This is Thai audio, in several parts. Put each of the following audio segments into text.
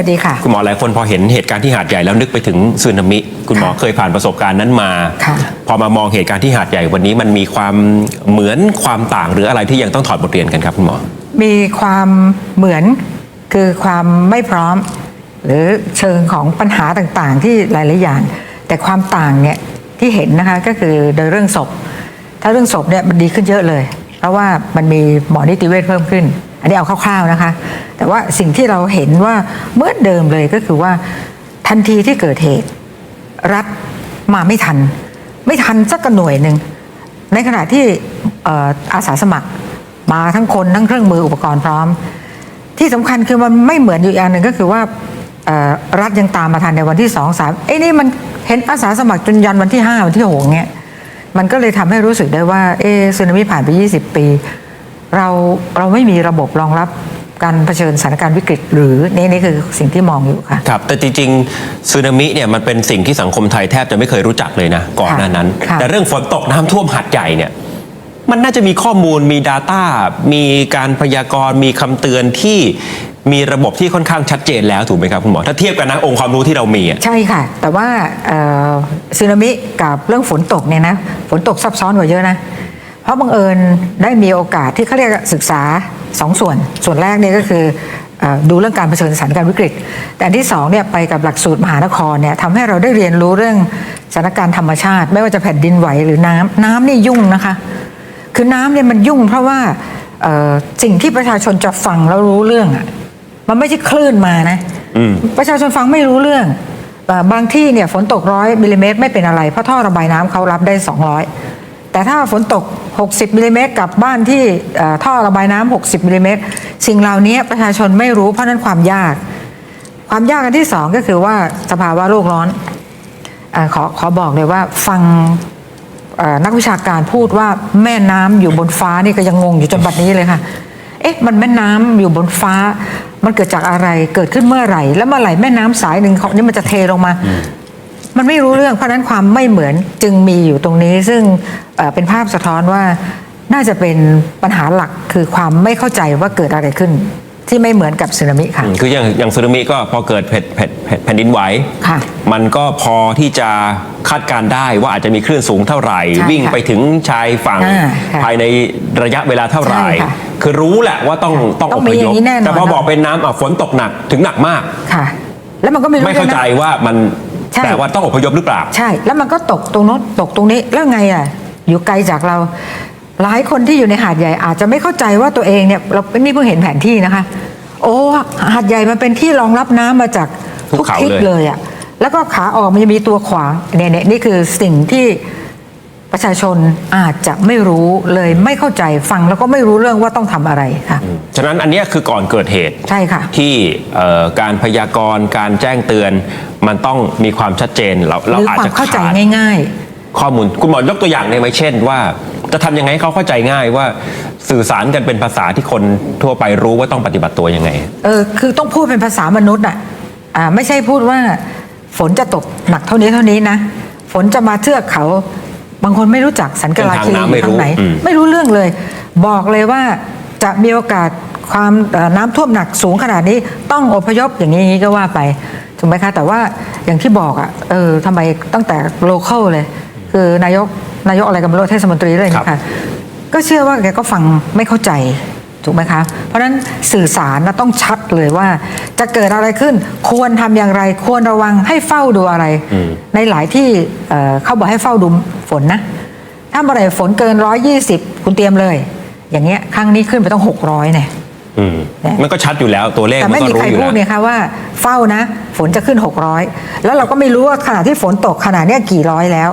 วัสดีค่ะ คุณหมอหลายคนพอเห็นเหตุการณ์ที่หาดใหญ่แล้วนึกไปถึงสึนามิ คุณหมอค่ะเคยผ่านประสบการณ์นั้นมาค่ะพอมามองเหตุการณ์ที่หาดใหญ่วันนี้มันมีความเหมือนความต่างหรืออะไรที่ยังต้องถอดบทเรียนกันครับคุณหมอ มีความเหมือนคือความไม่พร้อม หรือเชิงของปัญหาต่างๆ ที่หลายๆอย่าง แต่ความต่างเนี่ยที่เห็นนะคะก็คือโดยเรื่องศพ ถ้าเรื่องศพเนี่ยมันดีขึ้นเยอะเลย เพราะว่ามันมีหมอนิติเวชเพิ่มขึ้น อันนี้เอาคร่าวๆนะคะ แต่ว่าสิ่งที่เราเห็นว่าเมื่อเดิมเลยก็คือว่าทันทีที่เกิดเหตุ รัฐมาไม่ทัน ไม่ทันสักหน่วยหนึ่ง ในขณะที่ออาสาสมัครมาทั้งคนทั้งเครื่องมืออุปกรณ์พร้อม ที่สำคัญคือมันไม่เหมือนอยู่อย่างหนึ่งก็คือว่ารัฐยังตามมาทันในวันที่สองสามไอ้นี่มันเห็นอาสาสมัครจนยันวันที่ห้าวันที่หกเนี่ยมันก็เลยทำให้รู้สึกได้ว่าเออสึนามิผ่านไป 20 ปี เราเราไม่มีระบบรองรับการเผชิญสถานการณ์วิกฤต หรือนี่นี่คือสิ่งที่มองอยู่ค่ะครับแต่จริงๆสึนามิเนี่ยมันเป็นสิ่งที่สังคมไทยแทบจะไม่เคยรู้จักเลยนะก่อนหน้านั้นค่ะแต่เรื่องฝนตกน้ำท่วมหาดใหญ่เนี่ยมันน่าจะมีข้อมูลมี Data มีการพยากรณ์มีคำเตือนที่มีระบบที่ค่อนข้างชัดเจนแล้วถูกไหมครับคุณหมอ ถ้าเทียบกันนะองค์ความรู้ที่เรามีอะใช่ค่ะ แต่ว่าเอ่อสึนามิกับเรื่องฝนตกเนี่ยนะฝนตกซับซ้อนกว่าเยอะนะเพ ราะบังเอิญได้มีโอกาสที่เขาเรียกศึกษาสองส่วน ส่วนแรกเนี่ยก็คือเออดูเรื่องการเผชิญสถานการณ์วิกฤต แต่อันที่สองเนี่ยไปกับหลักสูตรมหานครเนี่ยทำให้เราได้เรียนรู้เรื่องสถานการณ์ธรรมชาติ ไม่ว่าจะแผ่นดินไหวหรือน้ำน้ำนี่ยุ่งนะคะ คือน้ำเนี่ยมันยุ่งเพราะว่าเอ่อสิ่งที่ประชาชนจะฟังแล้วรู้เรื่องอะมันไม่ใช่คลื่นมานะอืมประชาชนฟังไม่รู้เรื่องเออบางที่เนี่ยฝนตกร้อยมิลลิเมตรไม่เป็นอะไร เพราะท่อระบายน้ำเขารับได้ 200 แต่ถ้าฝนตก 60มิลลิเมตรกับบ้านที่ท่อระบายน้ำ60มิลลิเมตรสิ่งเหล่านี้ประชาชนไม่รู้เพราะนั้นความยาก ความยากอันที่สองก็คือว่าสภาวะโลกร้อนอขอขอบอกเลยว่าฟังนักวิชาการพูดว่าแม่น้ำอยู่บนฟ้านี่ก็ยังงงอยู่จนบัดนี้เลยค่ะ เอ๊ะมันแม่น้ำอยู่บนฟ้า มันเกิดจากอะไรเกิดขึ้นเมื่อไหร่ แล้วเมื่อไหร่แม่น้ำสายหนึ่งของนี่มันจะเทลงมา มันไม่รู้เรื่องเพราะฉะนั้นความไม่เหมือนจึงมีอยู่ตรงนี้ ซึ่งเอ่อเป็นภาพสะท้อนว่าน่าจะเป็นปัญหาหลักคือความไม่เข้าใจว่าเกิดอะไรขึ้น ที่ไม่เหมือนกับสึนามิค่ะอืมคืออย่างอย่างสึนามิก็พอเกิดแผ่นแผ่นแผ่นแผ่นดินไหวค่ะมันก็พอที่จะคาดการณ์ได้ว่าอาจจะมีคลื่นสูงเท่าไหร่ใช่ค่ะวิ่งไปถึงชายฝั่งอ่าค่ะภายในระยะเวลาเท่าไหร่ใช่ค่ะคือรู้แหละว่าต้องต้องต้อองมีพอยย่าพงนี้แน่นอนแต่พอบอกเป็นน้ำอะฝนตกหนักถึงหนักมากค่ะ แล้วมันก็ไม่รู้ไม่เข้าด้วยนะใจว่ามัน ใช่แปลว่าต้องอพยพหรือเปล่า ใช่ แล้วมันก็ตกตรงโน้นตกตรงนี้ แล้วไงอะ อยู่ไกลจากเรา หลายคนที่อยู่ในหาดใหญ่อาจจะไม่เข้าใจว่าตัวเองเนี่ย เรานี่เพิ่งเห็นแผนที่นะคะ โอ้หาดใหญ่มันเป็นที่รองรับน้ำมาจากทุกทุกเขาทิศเลย เลยอะ แล้วก็ขาออกมันจะมีตัวขวางเนี่ยเนี่ยนี่คือสิ่งที่ ประชาชนอาจจะไม่รู้เลยไม่เข้าใจฟังแล้วก็ไม่รู้เรื่องว่าต้องทำอะไรค่ะ ฉะนั้นอันเนี้ยคือก่อนเกิดเหตุใช่ค่ะ ที่เอ่อการพยากรณ์การแจ้งเตือน มันต้องมีความชัดเจนเราหเรารืออาจความจะเข้าใจขาด ง่ายข้อมูลคุณหมอยกตัวอย่างได้ไหมเช่นว่า จะทำยังไงให้เขาเข้าใจง่ายว่าสื่อสารกันเป็นภาษาที่คนทั่วไปรู้ว่าต้องปฏิบัติตัวยังไงๆเออคือต้องพูดเป็นภาษามนุษย์อะอ่าไม่ใช่พูดว่า ฝนจะตกหนักเท่านี้เท่านี้นะ ฝนจะมาเทือกเขา บางคนไม่รู้จักสันกลาคีเส้นทางน้ำไม่รู้ทางไหนอืมไม่รู้เรื่องเลย บอกเลยว่าจะมีโอกาสความเอ่อน้ำท่วมหนักสูงขนาดนี้ต้องอพยพอย่างนี้ก็ว่าไปถูกไหมคะแต่ว่าอย่างที่บอกอะเออทำไมตั้งแต่โลเคอลเลย คือนายกนายกอะไรกันไม่รู้เทศมนตรีเลยครับนะคะก็เชื่อว่าแกก็ฟังไม่เข้าใจ ถูกไหมคะ เพราะฉะนั้นสื่อสารนะต้องชัดเลยว่า จะเกิดอะไรขึ้น ควรทำอย่างไร ควรระวังให้เฝ้าดูอะไร ในหลายที่เอ่อเขาบอกให้เฝ้าดูฝนนะ ถ้าเมื่อไหร่ฝนเกินร้อยยี่สิบคุณเตรียมเลย อย่างเงี้ยครั้งนี้ขึ้นไปต้องหกร้อยเนี่ยอืมเนี่ยมันก็ชัดอยู่แล้วตัวเลขแต่มันไม่ก็มีรู้ใครอยู่พูดแล้วเนี่ยค่ะว่าเฝ้านะ ฝนจะขึ้น600แล้วเราก็ไม่รู้ว่าขณะที่ฝนตกขนาดเนี้ยกี่ร้อยแล้ว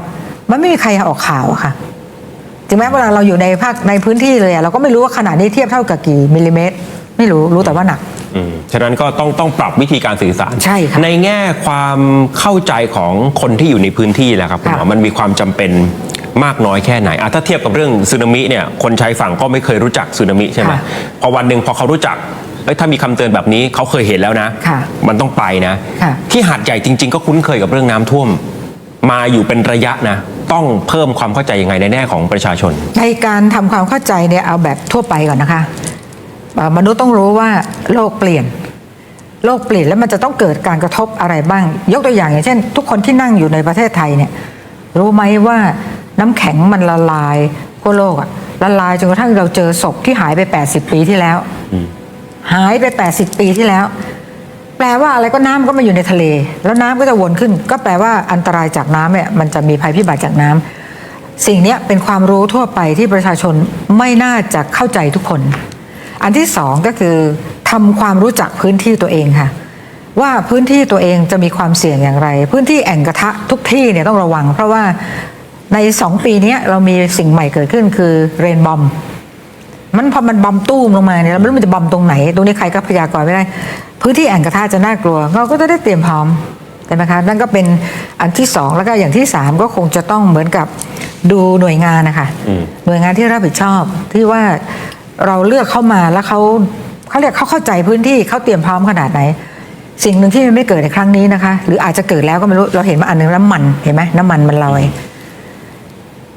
มันไม่มีใครออกข่าวอะค่ะ ถึงแม้เวลาเราอยู่ในภาคในพื้นที่เลยอะเราก็ไม่รู้ว่าขนาดนี้เทียบเท่ากับกี่มิลลิเมตร ไม่รู้รู้แต่ว่าหนัก อืมฉะนั้นก็ต้องต้องปรับวิธีการสื่อสารใช่ค่ะในแง่ความเข้าใจของคนที่อยู่ในพื้นที่แหละครับคุณหมอค่ะ มันมีความจำเป็นมากน้อยแค่ไหนอะถ้าเทียบกับเรื่องสึนามิเนี่ยคนชายฝั่งก็ไม่เคยรู้จักสึนามิใช่ไหมค่ะพอวันหนึ่งพอเขารู้จักเอ้ยถ้ามีคำเตือนแบบนี้เขาเคยเห็นแล้วนะ ค่ะมันต้องไปนะ ค่ะ ที่หาดใหญ่จริง ๆ ก็คุ้นเคยกับเรื่องน้ำท่วม มาอยู่เป็นระยะนะ ต้องเพิ่มความเข้าใจยังไงในแง่ของประชาชน ในการทำความเข้าใจเนี่ยเอาแบบทั่วไปก่อนนะคะเอ่อมนุษย์ต้องรู้ว่าโลกเปลี่ยน โลกเปลี่ยนแล้วมันจะต้องเกิดการกระทบอะไรบ้าง ยกตัวอย่างอย่างเช่น ทุกคนที่นั่งอยู่ในประเทศไทยเนี่ยรู้ไหมว่าน้ำแข็งมันละลายทั่วโลกอะละลายจนกระทั่งเราเจอศพที่หายไป 80 ปีที่แล้ว หายไป 80 ปีที่แล้ว แปลว่าอะไรก็น้ำก็มาอยู่ในทะเล แล้วน้ำก็จะวนขึ้น ก็แปลว่าอันตรายจากน้ำเนี่ยมันจะมีภัยพิบัติจากน้ำสิ่งนี้เป็นความรู้ทั่วไปที่ประชาชนไม่น่าจะเข้าใจทุกคน อันที่สองก็คือทำความรู้จักพื้นที่ตัวเองค่ะว่าพื้นที่ตัวเองจะมีความเสี่ยงอย่างไร พื้นที่แอ่งกระทะทุกที่เนี่ยต้องระวัง เพราะว่าในสองปีนี้เรามีสิ่งใหม่เกิดขึ้นคือเรนบอม มันพอมันบอมตู้มลงมาเนี่ยเราไม่รู้มันจะบอมตรงไหน ตรงนี้ใครก็พยากรณ์ไม่ได้ พื้นที่แอ่งกระทะจะน่ากลัว เราก็จะได้เตรียมพร้อมใช่ไหมคะนั่นก็เป็นอันที่สองแล้วก็อย่างที่สามก็คงจะต้องเหมือนกับดูหน่วยงานนะคะอืมหน่วยงานที่รับผิดชอบที่ว่าเราเลือกเข้ามาแล้วเขาเขาเรียกเขาเข้าใจพื้นที่เขาเตรียมพร้อมขนาดไหน สิ่งหนึ่งที่มันไม่เกิดในครั้งนี้นะคะ หรืออาจจะเกิดแล้วก็ไม่รู้เราเห็นมาอันหนึงน้ำมันเห็นไหมน้ำมันมันลอย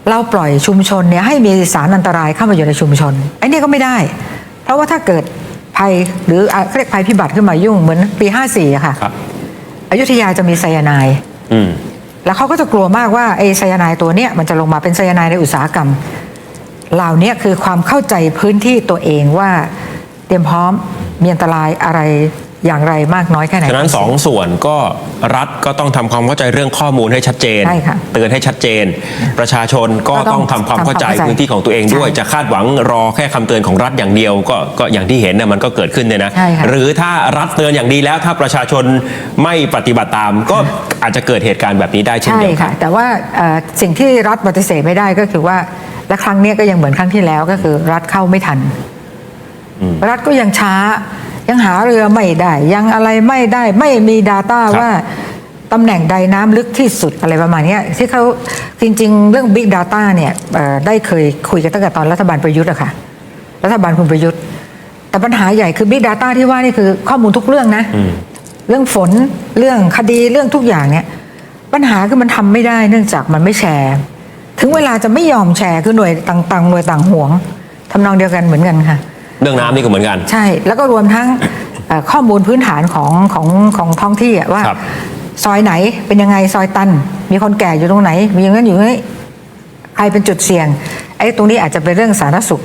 เราปล่อยชุมชนเนี่ยให้มีสารอันตรายเข้ามาอยู่ในชุมชนไอ้นี่ก็ไม่ได้ เพราะว่าถ้าเกิดภัยหรืออะเขาเรียกภัยพิบัติขึ้นมายุ่งเหมือนปี 54อะค่ะครับ อยุธยาจะมีไซยาไนด์อืม แล้วเขาก็จะกลัวมากว่าไอ้ไซยาไนด์ตัวเนี้ยมันจะลงมาเป็นไซยาไนด์ในอุตสาหกรรม เหล่านี้คือความเข้าใจพื้นที่ตัวเองว่าเตรียมพร้อมมีอันตรายอะไร อย่างไรมากน้อยแค่ไหน ฉะนั้นสองส่วนก็รัฐก็ต้องทำความเข้าใจเรื่องข้อมูลให้ชัดเจนใช่ค่ะเตือนให้ชัดเจน ประชาชนก็ก็ต้ต้อองงทำความเข้าใจทำความเข้าใจพื้นที่ของตัวเองด้วยใช่จะคาดหวังรอแค่คำเตือนของรัฐอย่างเดียว ก็ก็อย่างที่เห็นน่ะมันก็เกิดขึ้นเนี่ยนะใช่ค่ะหรือถ้ารัฐเตือนอย่างดีแล้ว ถ้าประชาชนไม่ปฏิบัติตาม ก็อาจจะเกิดเหตุการณ์แบบนี้ได้เช่นใช่เดียวกัค่ะนแต่ว่าเอ่อสิ่งที่รัฐปฏิเสธไม่ได้ก็คือว่าและครั้งเนี้ยก็ยังเหมือนครั้งที่แล้วก็คือ รัฐเข้าไม่ทัน รัฐก็ยังช้า ยังหาเรือไม่ได้ ยังอะไรไม่ได้ไม่มี Data ครับว่าตำแหน่งใดน้ำลึกที่สุดอะไรประมาณเนี้ยที่เขาจริง ๆ เรื่อง Big Data เนี่ยเอ่อได้เคยคุยกันตั้งแต่ตอนรัฐบาลประยุทธ์อะค่ะ รัฐบาลคุณประยุทธ์ แต่ปัญหาใหญ่คือ Big Data ที่ว่านี่คือข้อมูลทุกเรื่องนะเรื่องฝนเรื่องคดีเรื่องทุกอย่างเนี่ย ปัญหาคือมันทำไม่ได้เนื่องจากมันไม่แชร์ ถึงเวลาจะไม่ยอมแชร์คือหน่วยต่างๆหน่วยต่างห่วงทำนองเดียวกันเหมือนกันค่ะ เรื่องน้ำนี่ก็เหมือนกัน ใช่ แล้วก็รวมทั้งเอ่อข้อมูลพื้นฐานของของของท้องที่อะว่า ครับ ซอยไหนเป็นยังไงซอยตัน มีคนแก่อยู่ตรงไหน มีอย่างนั้นอยู่ตรงนี้ใครเป็นจุดเสี่ยงไอ้ตรงนี้อาจจะเป็นเรื่องสาธารณสุข